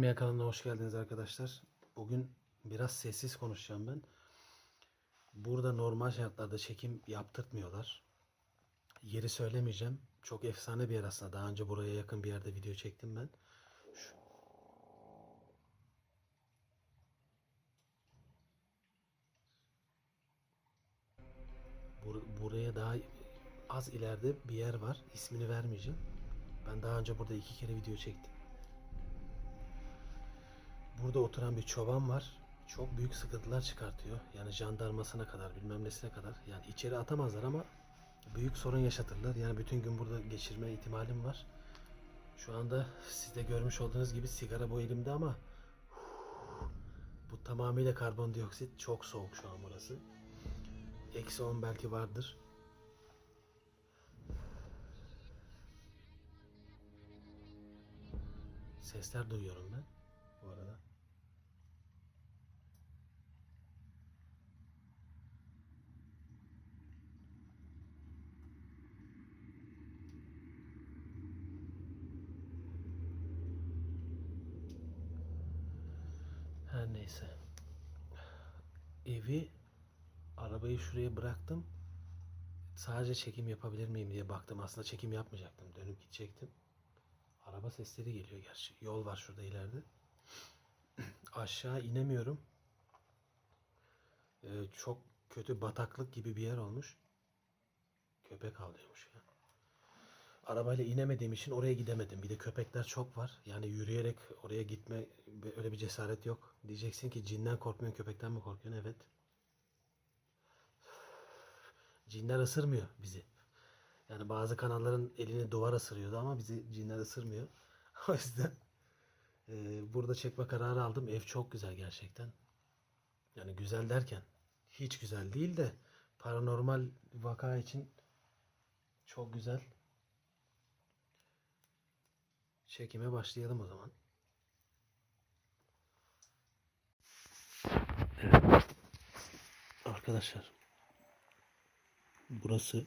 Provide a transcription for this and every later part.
Bilmeyen kanalına hoş geldiniz arkadaşlar. Bugün biraz sessiz konuşacağım ben. Burada normal şartlarda çekim yaptırtmıyorlar. Yeri söylemeyeceğim. Çok efsane bir yer aslında. Daha önce buraya yakın bir yerde video çektim ben. Şu- Bur- buraya daha az ileride bir yer var. İsmini vermeyeceğim. Ben daha önce burada iki kere video çektim. Burada oturan bir çoban var. Çok büyük sıkıntılar çıkartıyor. Yani jandarmasına kadar, bilmem nesine kadar. Yani içeri atamazlar ama büyük sorun yaşatırlar. Yani bütün gün burada geçirme ihtimalim var. Şu anda siz de görmüş olduğunuz gibi sigara bu elimde ama bu tamamıyla karbondioksit. Çok soğuk şu an burası. Eksi 10 belki vardır. Sesler duyuyorum ben bu arada. Neyse. Evi arabayı şuraya bıraktım. Sadece çekim yapabilir miyim diye baktım. Aslında çekim yapmayacaktım. Dönüp gidecektim. Araba sesleri geliyor gerçi. Yol var şurada ileride. Aşağı inemiyorum. Ee, çok kötü bataklık gibi bir yer olmuş. Köpek avlıyormuş. Arabayla inemediğim için oraya gidemedim. Bir de köpekler çok var. Yani yürüyerek oraya gitme öyle bir cesaret yok. Diyeceksin ki cinden korkmuyorsun, köpekten mi korkuyorsun? Evet. Cinler ısırmıyor bizi. Yani bazı kanalların elini duvar ısırıyordu ama bizi cinler ısırmıyor. O yüzden e, burada çekme kararı aldım. Ev çok güzel gerçekten. Yani güzel derken hiç güzel değil de paranormal vaka için çok güzel. Çekime başlayalım o zaman. Evet. Arkadaşlar burası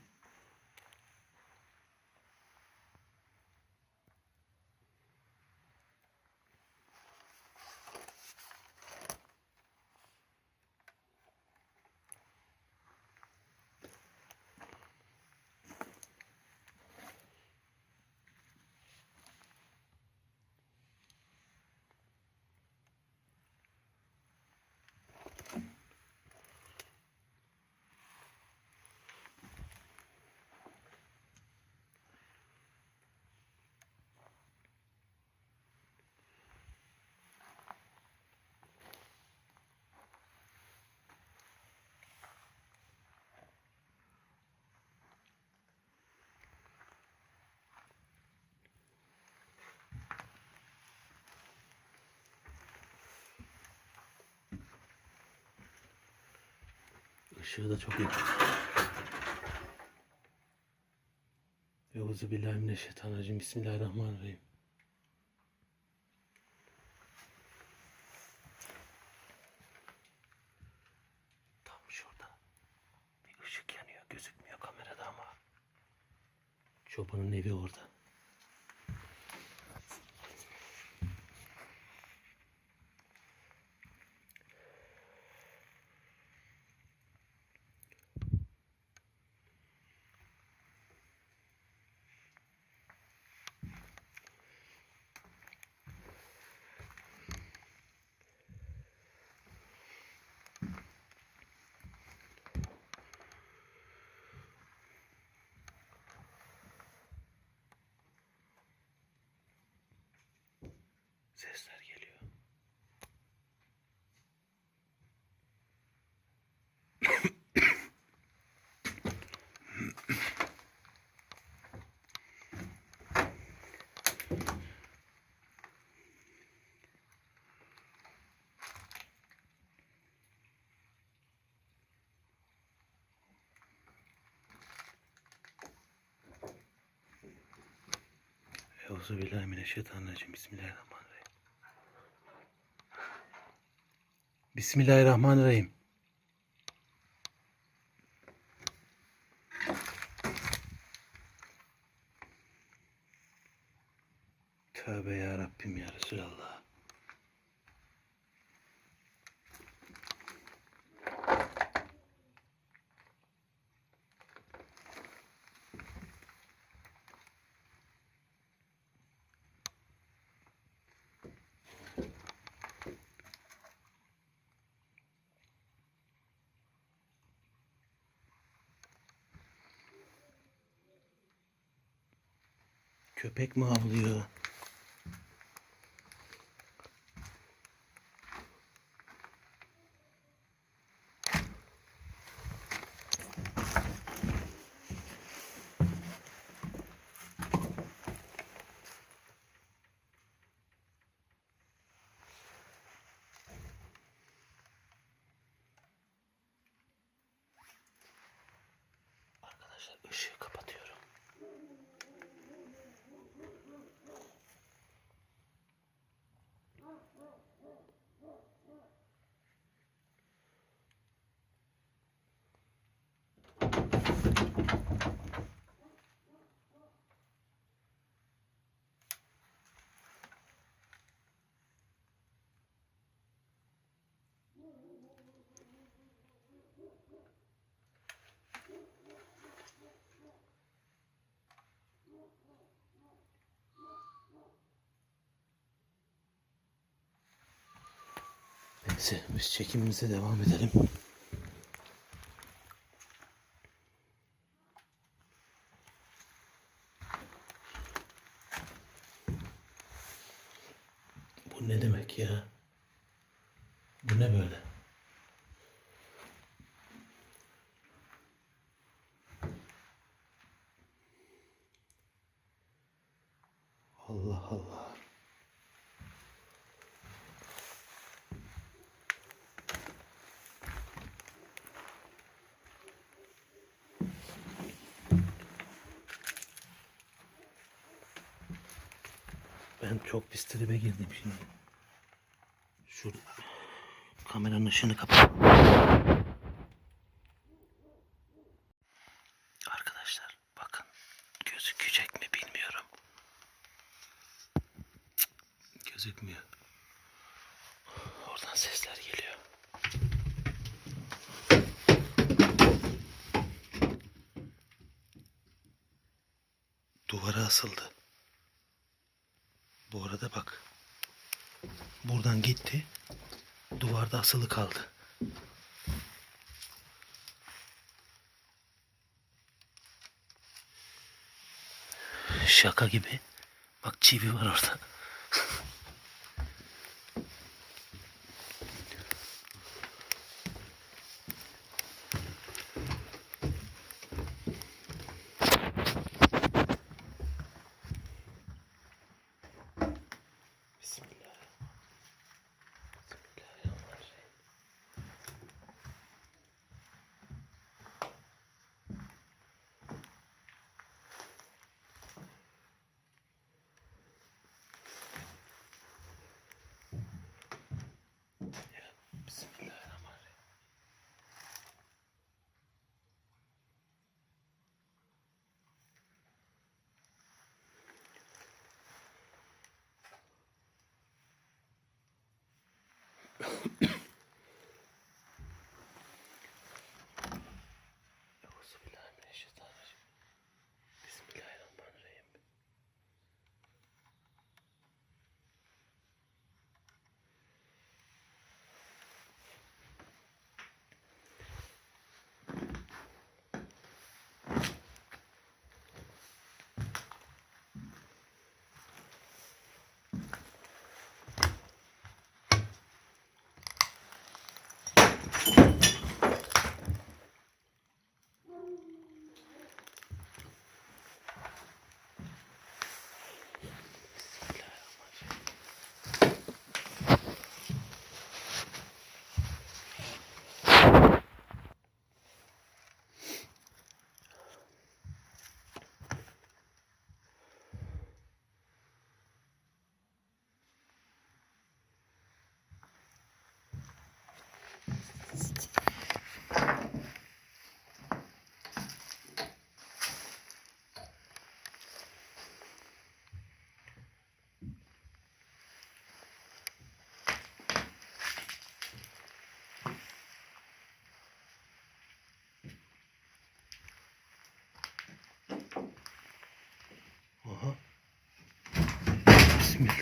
ışığı da çok yakın. Euzubillahimineşşeytanirracim. Bismillahirrahmanirrahim. Tam şurada bir ışık yanıyor. Gözükmüyor kamerada ama. Çobanın evi orada. Sesler geliyor. Euzubillahimineşşeytanirracim. Bismillahirrahmanirrahim. Bismillahirrahmanirrahim. Tövbe ya Rabbim ya Resulallah. Köpek mi havlıyor? Neyse biz çekimimize devam edelim. Ne demek ya? Bu ne böyle? Çok pis tribe girdim şimdi. Şu kameranın ışığını kapat. Arkadaşlar bakın gözükecek mi bilmiyorum. Cık, Gözükmüyor. Oradan sesler geliyor. Duvara asıldı. Bu arada bak. Buradan gitti. Duvarda asılı kaldı. Şaka gibi. Bak çivi var orada.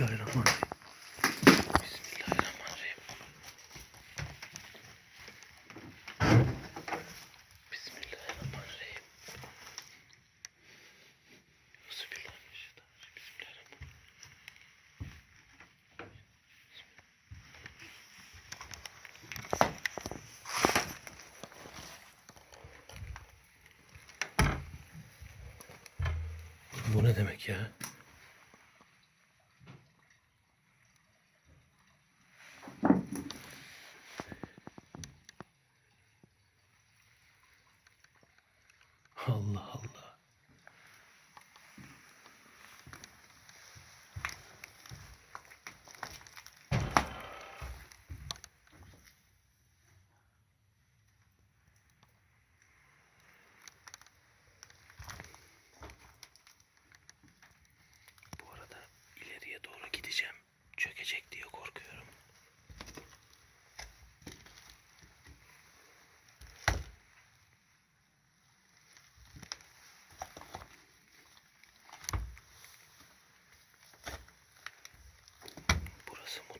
Bismillahirrahmanirrahim. Bismillahirrahmanirrahim. Bismillahirrahmanirrahim. Bismillahirrahmanirrahim. Bu ne demek ya?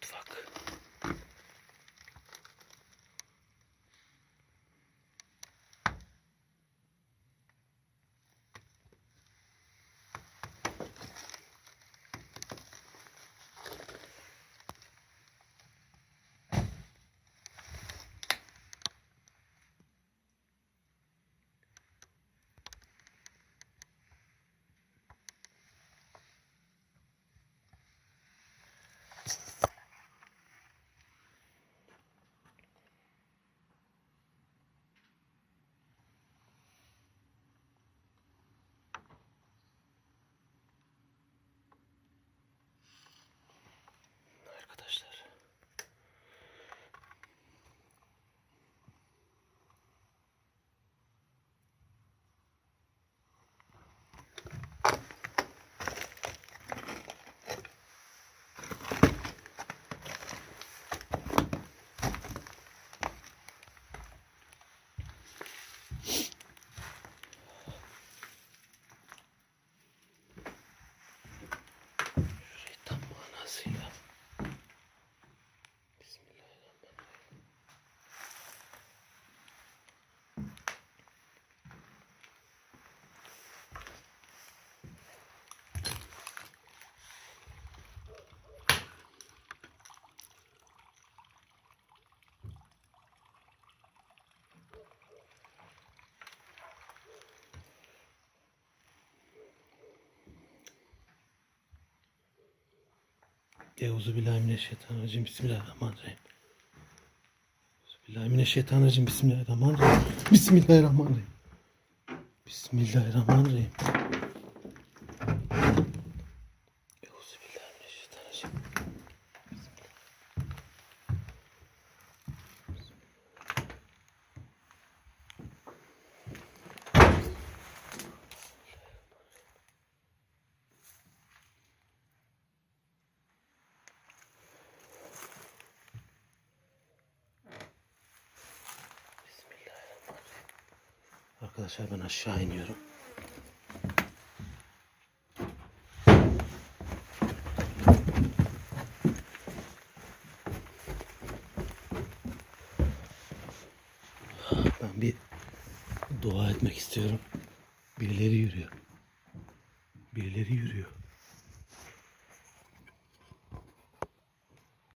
Burası Euzubillahimineşşeytanirracim. Bismillahirrahmanirrahim. Euzubillahimineşşeytanirracim. Bismillahirrahmanirrahim. Bismillahirrahmanirrahim. Bismillahirrahmanirrahim. Euzubillahimineşşeytanirracim. Bismillahirrahmanirrahim. Arkadaşlar ben aşağı iniyorum. Ben bir dua etmek istiyorum. Birileri yürüyor. Birileri yürüyor.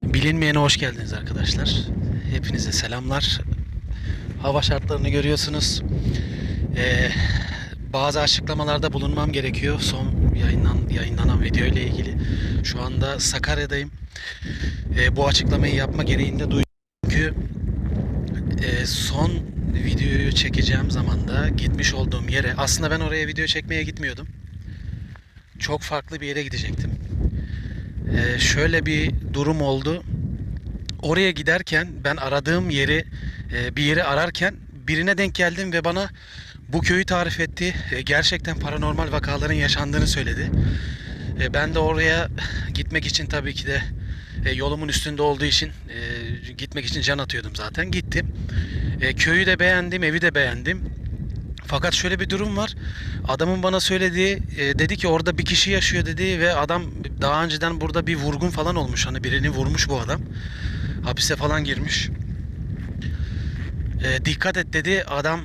Bilinmeyene hoş geldiniz arkadaşlar. Hepinize selamlar. Hava şartlarını görüyorsunuz. Ee, bazı açıklamalarda bulunmam gerekiyor. Son yayınlan, yayınlanan video ile ilgili. Şu anda Sakarya'dayım. Ee, bu açıklamayı yapma gereğinde duydum. Çünkü e, son videoyu çekeceğim zamanda gitmiş olduğum yere aslında ben oraya video çekmeye gitmiyordum. Çok farklı bir yere gidecektim. Ee, şöyle bir durum oldu. Oraya giderken ben aradığım yeri e, bir yeri ararken birine denk geldim ve bana bu köyü tarif etti. E, gerçekten paranormal vakaların yaşandığını söyledi. E, ben de oraya gitmek için tabii ki de e, yolumun üstünde olduğu için gitmek için can atıyordum zaten. Gittim. Köyü de beğendim, evi de beğendim. Fakat şöyle bir durum var. Adamın bana söylediği dedi ki orada bir kişi yaşıyor dedi ve adam daha önceden burada bir vurgun falan olmuş. Hani birini vurmuş bu adam. Hapise falan girmiş. E, dikkat et dedi. Adam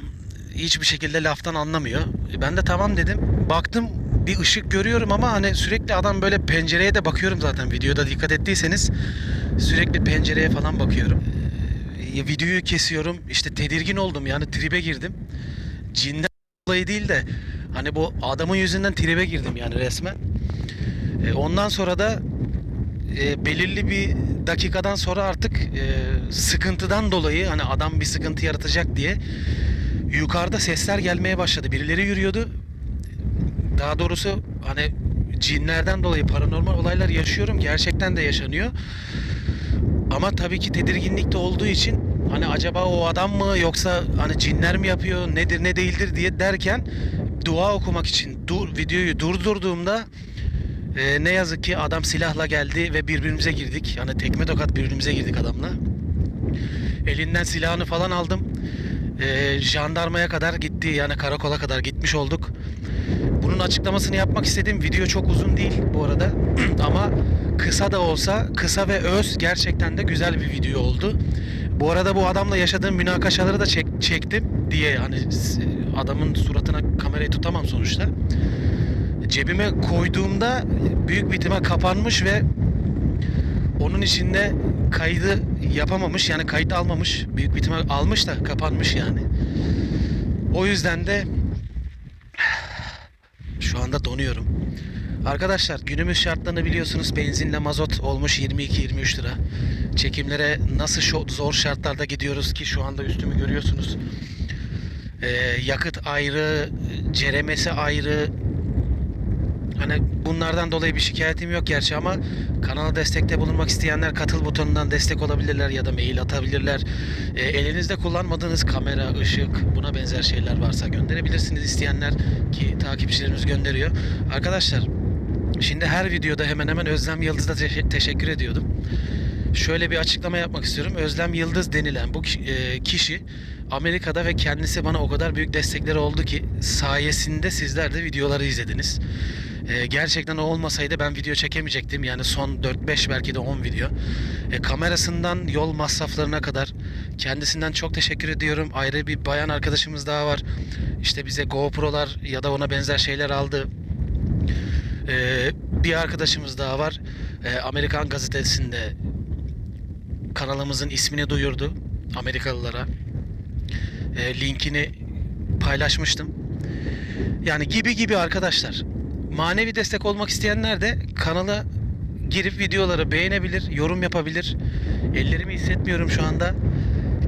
hiçbir şekilde laftan anlamıyor. E, ben de tamam dedim. Baktım bir ışık görüyorum ama hani sürekli adam böyle pencereye de bakıyorum zaten videoda dikkat ettiyseniz sürekli pencereye falan bakıyorum. E, videoyu kesiyorum. İşte tedirgin oldum yani tribe girdim. Cinden dolayı değil de Hani bu adamın yüzünden tribe girdim yani resmen. E, ondan sonra da e, belirli bir dakikadan sonra artık e, sıkıntıdan dolayı hani adam bir sıkıntı yaratacak diye yukarıda sesler gelmeye başladı. Birileri yürüyordu. Daha doğrusu hani cinlerden dolayı paranormal olaylar yaşıyorum. Gerçekten de yaşanıyor. Ama tabii ki tedirginlik de olduğu için hani acaba o adam mı yoksa hani cinler mi yapıyor nedir ne değildir diye derken dua okumak için dur, videoyu durdurduğumda e, ne yazık ki adam silahla geldi ve birbirimize girdik. Yani tekme tokat birbirimize girdik adamla. Elinden silahını falan aldım. E, jandarmaya kadar gitti yani karakola kadar gitmiş olduk. Bunun açıklamasını yapmak istedim. Video çok uzun değil bu arada. Ama kısa da olsa kısa ve öz gerçekten de güzel bir video oldu. Bu arada bu adamla yaşadığım münakaşaları da çek- çektim diye hani adamın suratına kamerayı tutamam sonuçta. Cebime koyduğumda büyük bir ihtimal kapanmış ve onun içinde kaydı yapamamış yani kayıt almamış. Büyük bir ihtimal almış da kapanmış yani. O yüzden de şu anda donuyorum. Arkadaşlar günümüz şartlarını biliyorsunuz benzinle mazot olmuş 22-23 lira. Çekimlere nasıl zor şartlarda gidiyoruz ki şu anda üstümü görüyorsunuz. Ee, yakıt ayrı, ceremesi ayrı. Hani bunlardan dolayı bir şikayetim yok gerçi ama kanala destekte bulunmak isteyenler katıl butonundan destek olabilirler ya da mail atabilirler. Ee, elinizde kullanmadığınız kamera, ışık, buna benzer şeyler varsa gönderebilirsiniz isteyenler ki takipçilerimiz gönderiyor. Arkadaşlar şimdi her videoda hemen hemen Özlem Yıldız'a teşe- teşekkür ediyordum. Şöyle bir açıklama yapmak istiyorum. Özlem Yıldız denilen bu e, kişi Amerika'da ve kendisi bana o kadar büyük destekleri oldu ki sayesinde sizler de videoları izlediniz. E, gerçekten o olmasaydı ben video çekemeyecektim. Yani son 4-5 belki de 10 video. E, kamerasından yol masraflarına kadar kendisinden çok teşekkür ediyorum. Ayrı bir bayan arkadaşımız daha var. İşte bize GoPro'lar ya da ona benzer şeyler aldı. E, bir arkadaşımız daha var. E, Amerikan gazetesinde kanalımızın ismini duyurdu Amerikalılara. E, linkini paylaşmıştım. Yani gibi gibi arkadaşlar. Manevi destek olmak isteyenler de kanala girip videoları beğenebilir, yorum yapabilir. Ellerimi hissetmiyorum şu anda.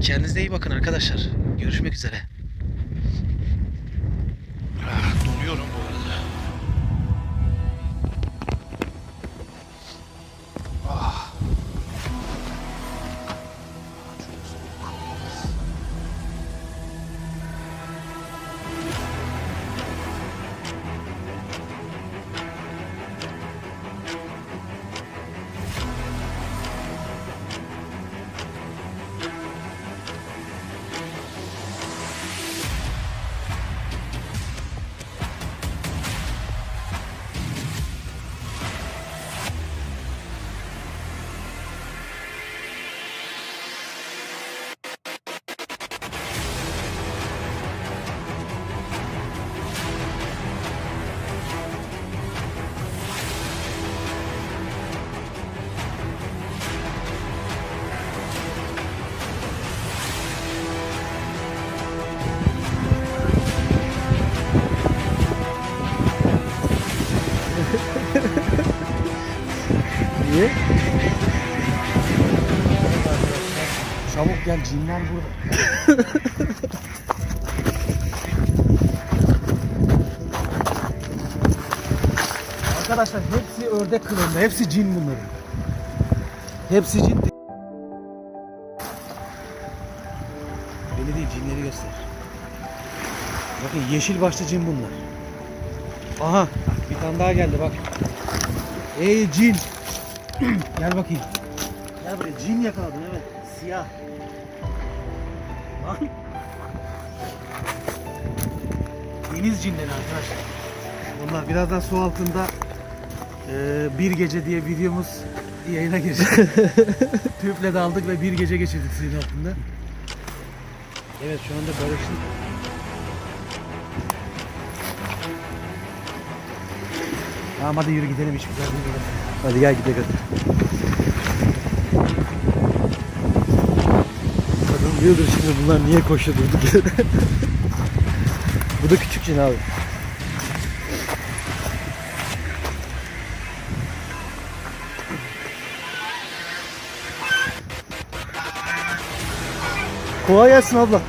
Kendinize iyi bakın arkadaşlar. Görüşmek üzere. Çabuk gel cinler burada. Arkadaşlar hepsi ördek kılığında. Hepsi cin bunların. Hepsi cin. Beni değil cinleri göster. Bakın yeşil başlı cin bunlar. Aha bir tane daha geldi bak. Ey cin. Gel bakayım. Gel buraya cin yakaladım evet. Siyah. Lan. Deniz cinleri arkadaşlar. Bunlar birazdan su altında e, bir gece diye videomuz yayına girecek. Tüple daldık ve bir gece geçirdik suyun altında. Evet şu anda Barış'ın Tamam hadi yürü gidelim hiç güzel değil burası. Hadi gel gidelim hadi. diyordur şimdi bunlar niye koşuyor durduk. Bu da küçük cin abi. Kolay gelsin abla.